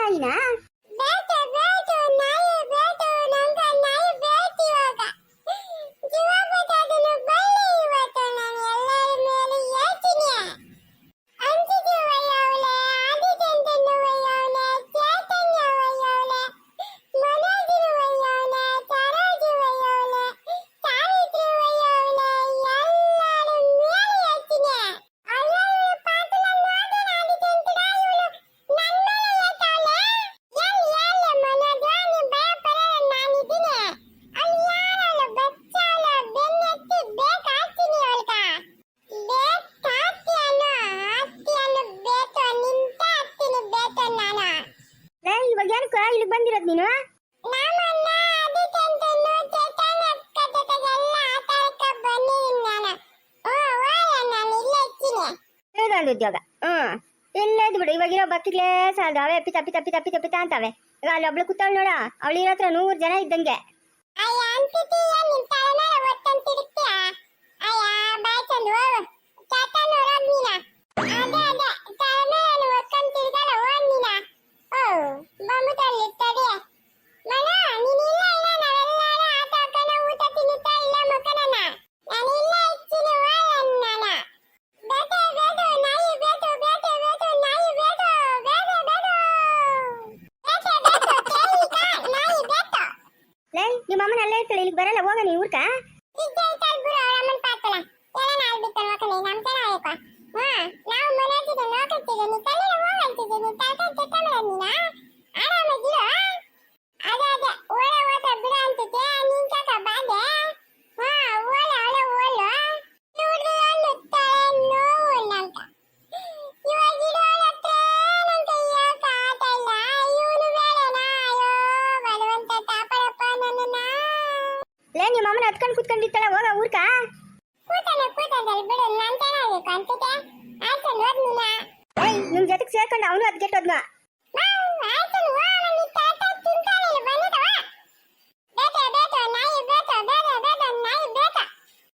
ನಾಯಿನಾ ಇರ್ತೀನಿ ಇದೊಂದು ಉದ್ಯೋಗ ಹ್ಮ್ ಇಲ್ಲೇ ಇದ್ದು ಬಿಡು ಇವಾಗಿರೋ ಬಕ್ಕಿಗ್ಲೇ ಸಾಲದು ಅವೇ ಪಿತ ಪಿತ ಪಿತ ಪಿತ ಪಿತ ಅಂತವೆ ಈಗ ಅಲ್ಲಿ ಒಬ್ಳು ಕೂತವಳು ನೋಡ ಅವಳು ಇರೋ ಹತ್ರ ನೂರು ಜನ ಇದ್ದಂಗೆ ಅಯ್ಯ ಅಂತಿದೀಯ ನಿನ್ ತಲೆ ಮೇಲೆ ಒತ್ತಂತ ತಿರುಗ್ತೀಯ ಅಯ್ಯ ಬಾಯ್ ಚಂದು ಹೋಗು ಚೇತನ್ ನೋಡೋದ್ ನೀನ ಅದೇ ಅದೇ ತಲೆ ಮೇಲೆ ಒತ್ತಂತ ತಿರುಗಲ್ಲ ಹೋಗ್ ನೀನ ಓ ಬಂಬುತ್ತಲ್ಲಿ ತಡಿ ಮನ ನೀನ್ ಇಲ್ಲ ಇಲ್ಲ ನಾವೆಲ್ಲರೂ ಆಟ ಆಡ್ಕೊಂಡು ಊಟ ತಿನ್ನುತ್ತಾ ಇಲ್ಲ ಮಕ್ಕಳನ್ನ ನಾನು ಇಲ್ಲ ಇಚ್ಚಿನ ಹೋಗಲ್ಲ ನಾನು ಬೇಟೆ ಬೇಟೆ ನಾಯಿ ಬೇಟೆ ಬೇಟೆ ಬೇಟೆ ನಾಯಿ ಬೇಟೆ ಬೇಟೆ ಬೇಟೆ ಬೇಟೆ ಬೇಟೆ ಕೇಳಿಕ ನಾಯಿ ಬೇಟೆ ಲೇ ನಿಮ್ಮ ಅಮ್ಮನ ಅಲ್ಲೇ ಇರ್ತಾಳೆ ಇಲ್ಲಿಗೆ ಬರಲ್ಲ ಹೋಗ ನೀ ಊರ್ಕ ಇದ್ದೈತಲ್ ಬಿಡು ಅವಳಮ್ಮನ್ ಪಾತಲ ಎಲ್ಲ ನಾಲ್ ಬಿಟ್ಟು ನೋಕಲಿ ನಮ್ ಜನ ಆಯ್ಕ ಹಾ ನಾವು ಮನೆಯಾಗಿದ್ದೆ ನೋಕತ್ತಿದ್ದೆ ನೀ ಕಣ್ಣಿನ ಹೋಗಂತಿದ್ದೆ ನೀ ತಾತ ತೆಕ್ಕಮಲ ನೀನ ಆರಾಮಾಗಿರು ಅದೇ ಅದೇ ಓಳೆ ಓಟ ಬಿಡ ಅಂತಿದ್ದೆ ನೀನ್ ಕಾಕ ಬಾಂದೆ ಹಾ ಓಲೆ ಅವಳೆ ಓಲು ನೋಡ್ರಿ ಅನ್ನುತ್ತಾಳೆ ನೋವು ನಂತ ಇವಾಗ ಇಡೋಳ ಹತ್ರ ನನ್ ಕೈಯಾಕ ಆಟ ಇಲ್ಲ ಇವನು ಬೇಡನಾ ಅಯ್ಯೋ ಬಲವಂತ ತಾಪರಪ್ಪ ನನ್ನನ್ನ ಲೇ ನಿಮ್ಮ ಅಮ್ಮನ ಹತ್ಕೊಂಡು ಕುತ್ಕೊಂಡಿರ್ತಾಳೆ ಹೋಗ ಊರ್ಕ ಕೂತಾನೆ ಕೂತಾದಲ್ಲಿ ಬಿಡು ನಾನ್ ಚೆನ್ನಾಗಿ ಕಾಣ್ತಿದ್ದೆ ಆಯ್ತು ನೋಡ್ ನೀನ ಏಯ್ ನಿಮ್ ಜೊತೆಗೆ ಸೇರ್ಕೊಂಡು ಅವನು ಅದ್ ಕೆಟ್ಟೋದ್ನ ಆಯ್ತು ವಾ ನೀ ತಾತ ತಿಂತಾನೆ ಬಂದಿದವ ಬೇಟ ಬೇಟ ನಾಯಿ ಬೇಟ ಬೇಡ ಬೇಡ ನಾಯಿ ಬೇಟ ಲೇ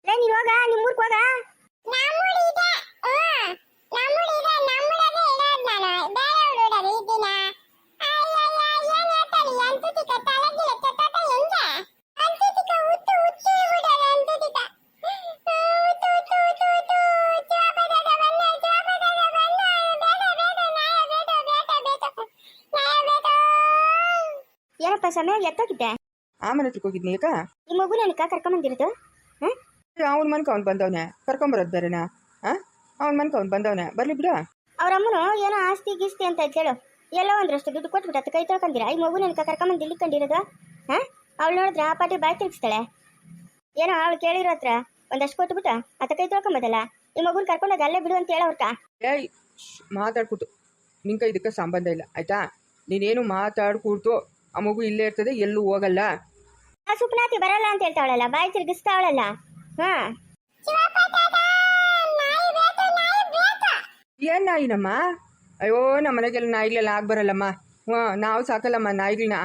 ನೀನ್ ಹೋಗ ನಿಮ್ ಊರ್ಕ್ ಹೋಗ. ಸಮಯ ಎತ್ತೋಗಿದ್ದೆ. ಆ ಮನೆ ಹೋಗಿದ್ನಿ ಯಾಕ ಈ ಮಗು ನನಕ ಕರ್ಕೊಂಬಂದಿರೋದು ಹ್ಮ್? ಅವನ ಮನ್ಕ ಅವ್ನು ಬಂದವನೆ. ಕರ್ಕೊಂಬರೋದು ಬೇರೆನಾ? ಹಾಂ ಅವನ ಮನ್ಕ ಅವ್ನು ಬಂದವನೆ. ಬರ್ಲಿ ಬಿಡು. ಅವ್ರ ಅಮ್ಮನು ಏನೋ ಆಸ್ತಿ ಗೀಸ್ತಿ ಅಂತ ಕೇಳು ಎಲ್ಲೋ ಒಂದ್ರಷ್ಟು ದುಡ್ಡು ಕೊಟ್ಬಿಟ್ಟು ಕೈ ತೊಳ್ಕೊಂಡಿರ ಈ ಮಗು ನನಕ ಕರ್ಕೊಂಬಂದು ಇಲ್ಲಿ ಕಂಡಿರೋದು? ಹ? ಅವಳು ನೋಡಿದ್ರೆ ಆ ಪಾಟಿ ಬಾಯ್ ತಿರ್ಗಿಸ್ತಾಳೆ. ಏನೋ ಅವಳು ಕೇಳಿರೋ ಹತ್ರ ಒಂದಷ್ಟು ಕೊಟ್ಬಿಟ್ಟು ಅತ ಕೈ ತೊಳ್ಕೊಂಬೋದಲ್ಲ ಈ ಮಗುನ್ ಕರ್ಕೊಂಡೋಗಿ ಅಲ್ಲೇ ಬಿಡು ಅಂತ ಹೇಳೋರ್ಕ ಏಯ್ ಮಾತಾಡ್ಬಿಟ್ಟು ಮಾತಾಡ್ಕೊತು. ನಿಂಕ ಇದಕ್ಕೆ ಸಂಬಂಧ ಇಲ್ಲ ಆಯ್ತಾ? ನೀನೇನು ಮಾತಾಡ್ಕೊಡ್ತು ಆ ಮಗು ಇಲ್ಲೇ ಇರ್ತದೆ ಎಲ್ಲೂ ಹೋಗಲ್ಲ. ಆ ಸುಪ್ನಾತಿ ಬರಲ್ಲ ಅಂತ ಹೇಳ್ತಾವಳಲ್ಲ ಬಾಯಿ ಹಾ. ಬೇಟ ಏನ್ ನಾಯಿನಮ್ಮ? ಅಯ್ಯೋ ನಮ್ಮ ಮನೆಗೆಲ್ಲ ನಾಯಿಗಳೆಲ್ಲ ಆಗಿ ಬರಲ್ಲಮ್ಮ ಹ್ಞೂ ನಾವು ಸಾಕಲ್ಲಮ್ಮ ನಾಯಿಗಳನ್ನ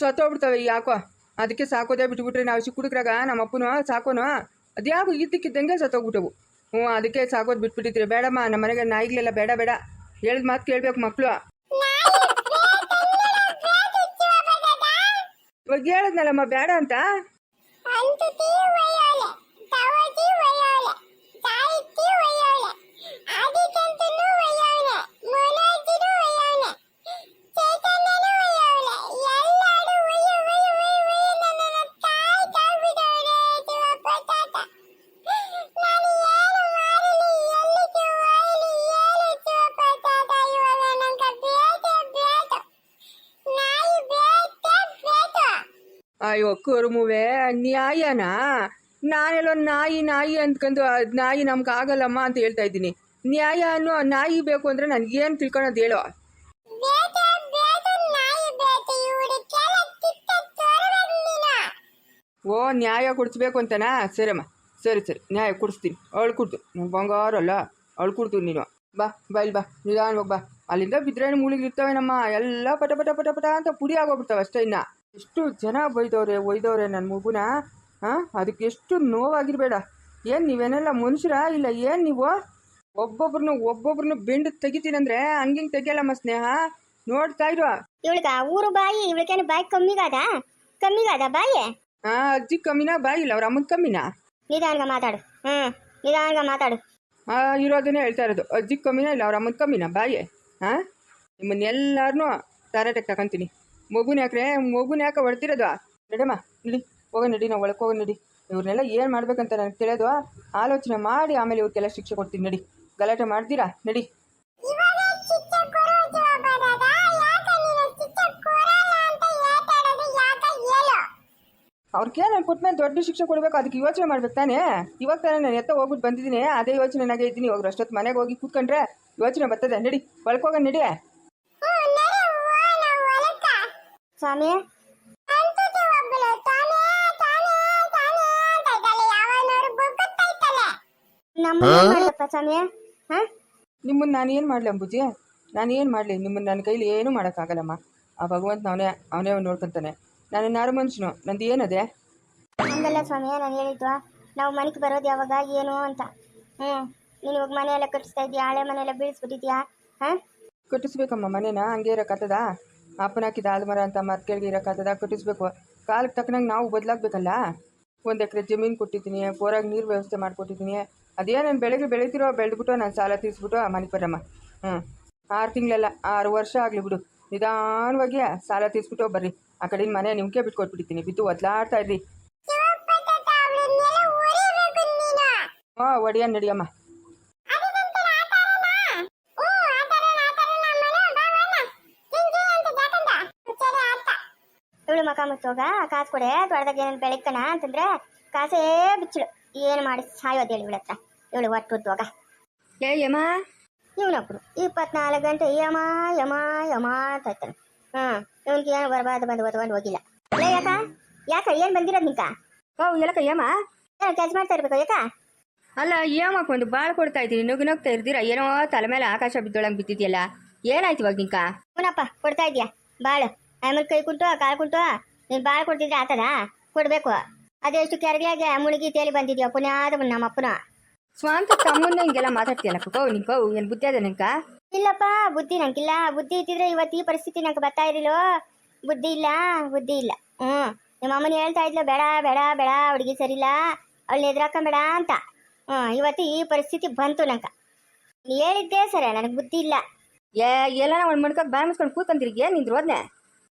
ಸತ್ತೋಗ್ಬಿಡ್ತವೆ ಯಾಕೋ? ಅದಕ್ಕೆ ಸಾಕೋದೇ ಬಿಟ್ಬಿಟ್ರೆ ನಾವು ಚಿಕ್ಕ ಹುಡುಗ್ರಾಗ ನಮ್ಮ ಅಪ್ಪನು ಸಾಕೋನು. ಅದ್ಯಾಕೋ ಇದ್ದಕ್ಕಿದ್ದಂಗೆ ಸತ್ತೋಗ್ಬಿಟ್ಟವು. ಹ್ಞೂ ಅದಕ್ಕೆ ಸಾಕೋದು ಬಿಟ್ಬಿಟ್ಟಿದ್ರೆ ಬೇಡಮ್ಮ ನಮ್ಮ ಮನೆಗೆ ನಾಯಿಗಳೆಲ್ಲ ಬೇಡ ಬೇಡ. ಹೇಳಿದ ಮಾತು ಕೇಳಬೇಕು ಮಕ್ಕಳು ಇವಾಗ ಹೇಳಿದ್ನಲ್ಲಮ್ಮ ಬೇಡ ಅಂತ? ಅಯ್ಯೋ ಕರುಮುವೆ ನ್ಯಾಯನಾ? ನಾನೆಲ್ಲೋ ನಾಯಿ ನಾಯಿ ಅಂದ್ಕೊಂಡು ಅದ್ ನಾಯಿ ನಮ್ಗೆ ಆಗಲ್ಲಮ್ಮ ಅಂತ ಹೇಳ್ತಾ ಇದ್ದೀನಿ. ನ್ಯಾಯ ಅನ್ನೋ ನಾಯಿ ಬೇಕು ಅಂದ್ರೆ ನನ್ಗೇನು ತಿಳ್ಕೊಳೋದು ಹೇಳೋ. ಓ ನ್ಯಾಯ ಕೊಡಿಸ್ಬೇಕು ಅಂತನಾ? ಸರಿಯಮ್ಮ. ಸರಿ ಸರಿ. ನ್ಯಾಯ ಕೊಡಿಸ್ತೀನಿ. ಅವಳು ಕೊಡ್ತು ನಮ್ಮ ಬಂಗಾರ ಅಲ್ಲ. ಅವಳು ಕೊಡ್ತು ನೀನು. ಬಾ ಬಾ ಇಲ್ಲಿ ಬಾ. ನಿಧಾನ ಬಾ. ಅಲ್ಲಿಂದ ಬಿದ್ರೇನು ಮೂಳಿಗಿರ್ತವೆ ನಮ್ಮ ಎಲ್ಲ ಪಟ ಪಟ ಪಟ ಪಟ ಅಂತ ಪುಡಿ ಆಗೋಗ್ಬಿಡ್ತಾವೆ ಅಷ್ಟೇ ಇನ್ನ. ಎಷ್ಟು ಜನ ಬೈದವ್ರೆ ಒಯ್ದವ್ರೆ ನನ್ನ ಮಗುನ? ಹಾಂ ಅದಕ್ಕೆ ಎಷ್ಟು ನೋವಾಗಿರ್ಬೇಡ. ಏನು ನೀವೇನೆಲ್ಲ ಮನುಷ್ಯರ? ಇಲ್ಲ ಏನು ನೀವು? ಒಬ್ಬೊಬ್ರನ್ನ ಒಬ್ಬೊಬ್ರನ್ನ ಬೆಂಡು ತೆಗಿತೀನಂದ್ರೆ ಹಂಗಿಂಗ್ ತೆಗಿಯಲ್ಲಮ್ಮ ಸ್ನೇಹ. ನೋಡ್ತಾ ಇರುವ ಇವಳಿಗ ಊರು ಬಾಯಿ ಇವಳಿಗೇನು ಬಾಯಿ ಕಮ್ಮಿಗಾದ? ಕಮ್ಮಿಗಾದ ಬಾಯಿ? ಹಾ ಅಜ್ಜಿ ಕಮ್ಮಿನಾ ಬಾಯಿಲ್ಲ ಅವ್ರ ಅಮ್ಮನ ಕಮ್ಮಿನಾ? ನಿಧಾನಗ ಮಾತಾಡು. ಹ್ಮ್ ನಿಧಾನಗ ಮಾತಾಡು. ಆ ಇರೋದನ್ನೇ ಹೇಳ್ತಾ ಇರೋದು. ಅಜ್ಜಿ ಕಮ್ಮಿನಾ ಇಲ್ಲ ಅವ್ರ ಅಮ್ಮನ ಕಮ್ಮಿನಾ ಬಾಯಿ? ಹಾ ನಿಮ್ಮನ್ನೆಲ್ಲಾರ್ನು ತಾರಾಟಕ್ಕೆ ತಗೊಂತೀನಿ ಮಗುನ ಯಾಕ್ರೆ? ಮಗುನ ಯಾಕೆ ಹೊಡ್ತಿರೋದು? ನಡಮ್ಮ ನಡಿ. ಹೋಗ ನಡಿ ನಾವು ಒಳಗೆ ಹೋಗೋ ನಡಿ. ಇವ್ರನ್ನೆಲ್ಲ ಏನು ಮಾಡ್ಬೇಕಂತ ನನಗೆ ತಿಳಿಯೋದು ಆಲೋಚನೆ ಮಾಡಿ ಆಮೇಲೆ ಇವ್ರಿಗೆಲ್ಲ ಶಿಕ್ಷೆ ಕೊಡ್ತೀನಿ ನಡಿ. ಗಲಾಟೆ ಮಾಡ್ತೀರಾ? ನಡಿ. ಅವ್ರಿಗೆ ನಾನು ಕೊಟ್ಟ ಮೇಲೆ ದೊಡ್ಡ ಶಿಕ್ಷೆ ಕೊಡಬೇಕು ಅದಕ್ಕೆ ಯೋಚನೆ ಮಾಡ್ಬೇಕು ತಾನೇ? ಇವಾಗ ತಾನೇ ನಾನು ಎತ್ತ ಹೋಗ್ಬಿಟ್ಟು ಬಂದಿದ್ದೀನಿ ಅದೇ ಯೋಚನೆ ನನಗೆ ಇದ್ದೀನಿ. ಇವಾಗ ಅಷ್ಟೊತ್ತು ಮನೆಗೆ ಹೋಗಿ ಕೂತ್ಕೊಂಡ್ರೆ ಯೋಚನೆ ಬರ್ತದೆ. ನಡಿ ಒಳಕೋಗ ನಡಿ ಹ್ಞೂ ನಡಿ ಹೋಗೋಣ ಹೊಲಕ್ಕ ಸ್ವಾಮಿ ಅಂತಿದ್ದೆ ಒಬ್ಬಳು ತಾನೇ ತಾನೇ ತಾನೇ ಅಂತ ಇದ್ದಾಳೆ ಯಾವನವರು ಬುಗುತ್ತಾ ನಮ್ಮ ಸ್ವಾಮಿ? ಹಾಂ? ನಿಮ್ಮನ್ನು ನಾನು ಏನು ಮಾಡಲಿ ಅಂಬುಜಿ? ನಾನು ಏನ್ ಮಾಡ್ಲಿ? ನಿಮ್ಮನ್ನ ನನ್ನ ಕೈಲಿ ಏನೂ ಮಾಡೋಕ್ಕಾಗಲ್ಲಮ್ಮ. ಆ ಭಗವಂತ ಅವನೇ ಅವನೇ ನೋಡ್ಕೊಂತಾನೆ. ನಾನು ನಾರು ಮನುಷ್ಯನು? ನಂದು ಏನದೆ? ಹಂಗಲ್ಲ ಸ್ವಾಮಿ ನಾನು ಹೇಳಿದ್ವ ನಾವು ಮನೆಗೆ ಬರೋದು ಯಾವಾಗ ಏನು ಅಂತ. ಹ್ಮ್. ನೀನು ಇವಾಗ ಮನೆ ಎಲ್ಲ ಕಟ್ಟಿಸ್ತಾ ಇದೀಯಾ? ಹಳೆ ಮನೆ ಎಲ್ಲ ಬೀಳಿಸ್ಬಿಟ್ಟಿದ್ಯಾ? ಹಾಂ? ಕಟ್ಟಿಸ್ಬೇಕಮ್ಮ ಮನೇನ ಹಂಗೆ ಇರೋಕ್ಕಾಗ್ತದ ಅಪ್ಪನ ಹಾಕಿದ ಆಲ್ಮರ ಅಂತ ಮರ ಕೆಳಗೆ ಇರೋಕ್ಕಾಗ್ತದ ಕಟ್ಟಿಸ್ಬೇಕು. ಕಾಲಕ್ಕೆ ತಕ್ಕನಂಗೆ ನಾವು ಬದಲಾಗಬೇಕಲ್ಲ? ಒಂದು ಎಕರೆ ಜಮೀನು ಕೊಟ್ಟಿದ್ದೀನಿ ಪೋರಾಗಿ ನೀರು ವ್ಯವಸ್ಥೆ ಮಾಡಿಕೊಟ್ಟಿದ್ದೀನಿ. ಅದೇ ನಾನು ಬೆಳಗ್ಗೆ ಬೆಳಿತಿರೋ ಬೆಳೆದ್ಬಿಟ್ಟು ನಾನು ಸಾಲ ತೀರಿಸ್ಬಿಟ್ಟು ಮನೆಗೆ ಬರಮ್ಮ ಹ್ಞೂ ಆರು ತಿಂಗಳಲ್ಲ ಆರು ವರ್ಷ ಆಗಲಿ ಬಿಡು. ನಿಧಾನವಾಗಿ ಸಾಲ ತೀರಿಸ್ಬಿಟ್ಟು ಬರ್ರಿ. ಆ ಕಡೆಯಿಂದ ಮನೆ ನಿಮ್ಗೆ ಬಿಟ್ಕೊಟ್ಬಿಟ್ಟಿದ್ದೀನಿ. ಬಿದ್ದು ಒದ್ಲಾಡ್ತಾ ಇರ್ರಿ. ಹಾಂ ಒಡಿಯ ನಡಿಯಮ್ಮ ಅದಕ್ಕಿಂತ ಆ ಥರನಾ? ಹ್ಞೂ, ಆ ಥರನ, ಆ ಥರನ ಮನೆ ಬಾವಣ್ಣ. ಜಿಂಜಿ ಅಂತ ಜಾಕಂದ. ಹುಚ್ಚರೇ ಆತ. ಇವಳು ಮಕ ಮುಚ್ಚೋಗ ಕಾಸು ಕೊಡೆ ದೊಡ್ಡದಾಗ ಏನೇನು ಬೆಳಕನ ಅಂತಂದ್ರೆ ಕಾಸೇ ಬಿಚ್ಚಳು ಏನು ಮಾಡಿ ಸಾಯೋದು ಹೇಳಿ ಇವಳತ್ರ. ಇವಳು ಒಟ್ಟುದ್ದೋಗ ಏ ಯಮ್ಮ ಇವನೊಬ್ರು ಇಪ್ಪತ್ನಾಲ್ಕು ಗಂಟೆ ಯಮ ಯಮ ಯಮ ಅಂತ ಹೇಳ್ತಾನೆ. ಹ್ಞೂ ಇವನಿಗೆ ಏನು ಬರಬಾರ್ದು ಬಂದು ಓದ್ಕೊಂಡು ಹೋಗಿಲ್ಲ. ಲೇ ಯಾಕ? ಯಾಕ? ಏನ್ ಬಂದಿರೋದು ನಿಂಕ ಓ ಎಲ್ಲಕ್ಕ ಯಮ? ಏನು ಕೆಲಸ ಮಾಡ್ತಾ ಇರ್ಬೇಕು ಯಾಕ? ಅಲ್ಲ ಏಮಕ್ಕ ಒಂದು ಬಾಳ್ ಕೊಡ್ತಾ ಇದ್ದೀನಿ. ನುಗ್ಗು ನಗ್ತಾ ಇರ್ತೀರಾ ಏನೋ ತಲೆ ಮೇಲೆ ಆಕಾಶ ಬಿದ್ದೊಳಂಗೆ ಬಿದ್ದಿದ್ಯಲ್ಲ. ಏನಾಯ್ತು ಇವಾಗ ನಿಂಕ ಕೊಡ್ತಾ ಇದ್ಯಾ? ಬಾಳು. ಆಮೇಲೆ ಕೈ ಕುಂಟು ಕಾಲು ಕುಂಟು ನೀನು ಬಾಳ ಕೊಡ್ತಿದ್ರೆ ಆತದ ಕೊಡಬೇಕು. ಅದೆಷ್ಟು ಕೆರಗಿಯಾಗೆ ಮುಳುಗಿ ತೇಲಿ ಬಂದಿದ್ಯ ಪುಣ್ಯಾದ ನಮ್ಮ ಅಪ್ಪನ ಸ್ವಂತ ತಮ್ಮನ್ನ ಹಿಂಗೆಲ್ಲ ಮಾತಾಡ್ತೀಯಲ್ಲ ಕೋ ನಿಂಕೋ ಏನು ಬುದ್ಧಿ ಅದ ನಿಂಕ? ಇಲ್ಲಪ್ಪ ಬುದ್ಧಿ ನಂಗಿಲ್ಲ. ಬುದ್ಧಿ ಇದ್ದಿದ್ರೆ ಇವತ್ತು ಈ ಪರಿಸ್ಥಿತಿ ನಂಗೆ ಬರ್ತಾ ಇರಲಿಲ್ಲೋ? ಬುದ್ಧಿ ಇಲ್ಲ ಬುದ್ಧಿ ಇಲ್ಲ. ಹ್ಞೂ ನಿಮ್ಮ ಅಮ್ಮನ ಹೇಳ್ತಾ ಇದ್ಲು ಬೇಡ ಬೇಡ ಬೇಡ ಹುಡುಗಿ ಸರಿಲ್ಲ ಅವಳು ಎದುರಾಕೊಂಬೇಡ ಅಂತ. ಹ್ಞೂ ಇವತ್ತು ಈ ಪರಿಸ್ಥಿತಿ ಬಂತು ನಂಗೆ. ಹೇಳಿದ್ದೆ ಸರ ನನಗೆ ಬುದ್ಧಿ ಇಲ್ಲ. ಏ ಎಲ್ಲ ಒಂದು ಮಣ್ಕೊಂಡು ಬಾಯ್ ಮುಸ್ಕೊಂಡು ಕೂತ್ಕೊಂತೀರಿ ಏನು ನಿಂದ್ರು ಹೋದ್ನೆ?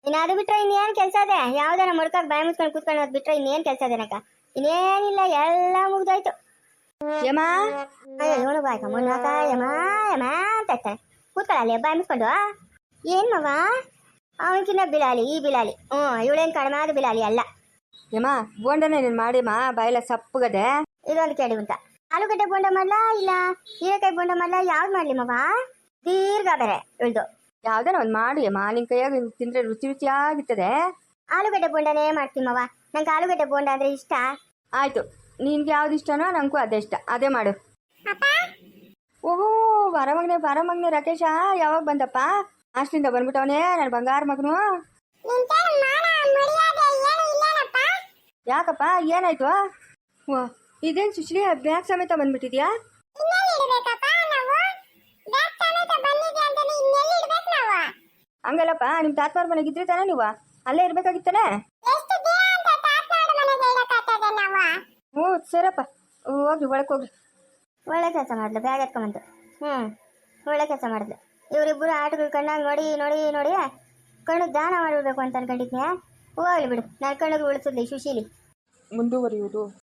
ಇನ್ನು ಅದು ಬಿಟ್ರೆ ಇನ್ನೇನು ಕೆಲಸ ಇದೆ? ಯಾವ್ದಾರ ಮುಡ್ಕಕ್ಕೆ ಬಾಯಿ ಮುಚ್ಕೊಂಡು ಕೂತ್ಕೊಳ್ಳೋದು ಬಿಟ್ರೆ ಇನ್ನೇನು ಕೆಲಸ ನಂಗೆ ಇನ್ನೇನಿಲ್ಲ ಎಲ್ಲ ಮುಗ್ದೋಯ್ತು. ಯಮ್ಮ? ಅಯ್ಯೋ ಇವನು ಬಾಯ್ಕ ಮುನ್ನಾಕ ಯಮ ಯಮ ಅಂತ ಇರ್ತಾನೆ ಕೂತ್ಕೊಳ್ಳಲ್ಲಿ ಬಾಯಿ ಮುಚ್ಕೊಂಡು. ಏನ್ ಮವ? ಅವನಕಿನ್ನ ಬಿಲಾಲಿ ಈ ಬಿಲಾಲಿ ಹ್ಞೂ ಇವಳೇನು ಕಡಿಮೆ ಆದ ಬಿಲಾಲಿ ಅಲ್ಲ. ಯಮ್ಮ ಬೋಂಡನೇ ನೀನು ಮಾಡಿಮ್ಮ ಬಾಯಿಲ ಸಪ್ಪಗದೆ? ಇದೊಂದು ಕೇಳಿ ಅಂತ ಆಲೂಗಡ್ಡೆ ಬೋಂಡ ಮಾಡ್ಲಾ ಇಲ್ಲ? ಹೀರೆಕಾಯಿ ಬೋಂಡ ಮಾಡ್ಲಾ? ಯಾವ್ದು ಮಾಡ್ಲಿ ಮವ? ದೀರ್ಘ ಬೇರೆ ಇಳ್ದು. ಯಾವ್ದಾರ ಒಂದು ಮಾಡಿ ಅಮ್ಮ ಕೈಯಾಗ ತಿಂದ್ರೆ ರುಚಿ ರುಚಿಯಾಗಿರ್ತದೆ. ಆಲೂಗಡ್ಡೆ ಬೋಂಡನೇ ಮಾಡ್ತೀನಿ ಮವ. ನಂಗೆ ಆಲೂಗಡ್ಡೆ ಬೋಂಡ ಅಂದ್ರೆ ಇಷ್ಟ. ಆಯ್ತು ನಿನ್ಗೆ ಯಾವ್ದು ಇಷ್ಟನೋ ನನಗೂ ಅದೇ ಇಷ್ಟ. ಅದೇ ಮಾಡು. ಓಹೋ ಬರಮಗ್ನೆ ಬರಮಗ್ನೆ ರಾಕೇಶ ಯಾವಾಗ ಬಂದಪ್ಪ? ಅಷ್ಟಿಂದ ಬಂದ್ಬಿಟ್ಟವನೇ ನನ್ನ ಬಂಗಾರ ಮಗನು. ಯಾಕಪ್ಪ ಏನಾಯ್ತು? ಓ ಇದೇನು ಸುಶ್ರೀ ಬ್ಯಾಗ್ ಸಮೇತ ಬಂದ್ಬಿಟ್ಟಿದ್ಯಾ ಇನ್ನೆಲ್ಲಿ ಇಡ್ಬೇಕಪ್ಪ ನಾವು ಬ್ಯಾಗ್ ಸಮೇತ ಬಂದಿದೆ ಅಂತಾನೆ ಇನ್ನೆಲ್ಲಿ ಇಡ್ಬೇಕು ನಾವು ಹಂಗಲ್ಲಪ್ಪ ನಿಮ್ಮ ತಾತ್ಮಾರ್ ಮನೆಗೆ ಇದ್ರೆ ತಾನೇ ನೀವು? ಅಲ್ಲೇ ಇರ್ಬೇಕಾಗಿತ್ತಾನೆ? ಹ್ಞೂ ಸರಪ್ಪ ಹೋಗ್ರಿ ಒಳಗೆ ಹೋಗ್ರಿ. ಒಳ್ಳೆ ಕೆಲಸ ಮಾಡಿದ್ಲು ಬ್ಯಾಗ್ ಎತ್ಕೊಂಬಂತು. ಹ್ಞೂ. ಒಳ್ಳೆ ಕೆಲಸ ಮಾಡಿದ್ಲು ಇವರಿಬ್ಬರು ಆಟಗಳು ಕಣ್ಣಾಗ ನೋಡಿ ನೋಡಿ ನೋಡಿ ಕಣ್ಣು ದಾನ ಮಾಡಿಬಿಡ್ಬೇಕು ಅಂತ ಅನ್ಕೊಂಡಿದ್ನೆ ಹೋಗ್ಲಿ ಬಿಡು ನನ್ನ ಕಣ್ಣಿಗೆ ಉಳಿಸಿದ್ಲಿ ಸುಶೀಲಿ. ಮುಂದುವರಿಯುವುದು.